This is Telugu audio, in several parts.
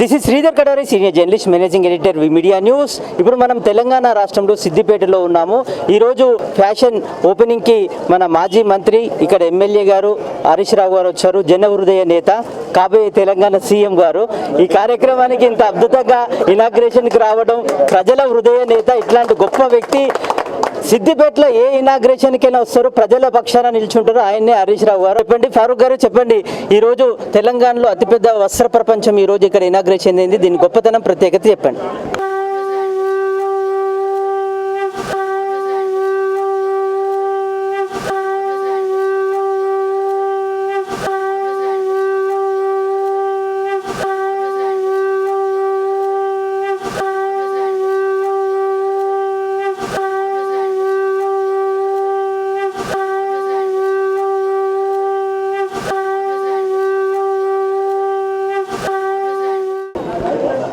This is Sridhar Kadari senior journalist managing editor V media news ఇప్పుడు మనం తెలంగాణ రాష్ట్రంలో సిద్దిపేటలో ఉన్నాము. ఈరోజు ఫ్యాషన్ ఓపెనింగ్కి మన మాజీ మంత్రి ఇక్కడ ఎమ్మెల్యే గారు హరీష్ రావు గారు వచ్చారు జన హృదయ నేత కాబోయే తెలంగాణ సీఎం గారు. ఈ కార్యక్రమానికి ఇంత అద్భుతంగా ఇనాగ్రేషన్కి రావడం ప్రజల హృదయ నేత ఇట్లాంటి గొప్ప వ్యక్తి సిద్దిపేటలో ఏ ఇనాగ్రేషన్కైనా వస్తారు ప్రజల పక్షాన నిల్చుంటారు. ఆయన్నే హరీష్ రావు గారు చెప్పండి. ఫారూక్ గారు చెప్పండి. ఈ రోజు తెలంగాణలో అతిపెద్ద వస్త్ర ప్రపంచం ఈ రోజు ఇక్కడ ఇనాగ్రేషన్ అయింది. దీని గొప్పతనం ప్రత్యేకత చెప్పండి.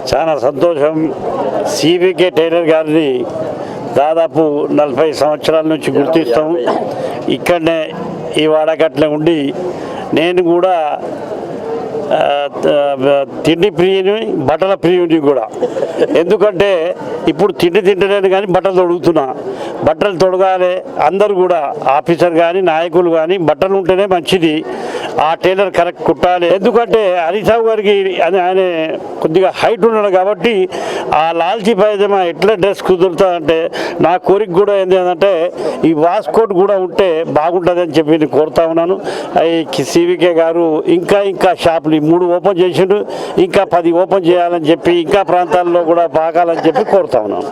చాలా సంతోషం. సిబికే టైలర్ గారిని దాదాపు నలభై సంవత్సరాల నుంచి గుర్తిస్తాం. ఇక్కడనే ఈ వాడకట్లే ఉండి నేను కూడా తిండి ప్రియుని బట్టల ప్రియుని కూడా. ఎందుకంటే ఇప్పుడు తిండి తింటలేను కానీ బట్టలు తొడుగుతున్నా. బట్టలు తొడగాలి అందరూ కూడా ఆఫీసర్ కానీ నాయకులు కానీ బట్టలు ఉంటేనే మంచిది. ఆ టైలర్ కరెక్ట్ కుట్టాలి. ఎందుకంటే హరిసాబు గారికి అని ఆయన కొద్దిగా హైట్ ఉన్నాడు కాబట్టి ఆ లాల్చీ పైజమా ఎట్లా డ్రెస్ కుదురుతా అంటే నా కోరిక కూడా ఏంటి అంటే ఈ వాస్కోట్ కూడా ఉంటే బాగుంటుంది అని చెప్పి నేను కోరుతా ఉన్నాను. అవి సివికే గారు ఇంకా ఇంకా షాపులు ఈ మూడు ఓపెన్ చేసిండు ఇంకా పది ఓపెన్ చేయాలని చెప్పి ఇంకా ప్రాంతాల్లో కూడా బాగాలని చెప్పి కోరుతా ఉన్నాను.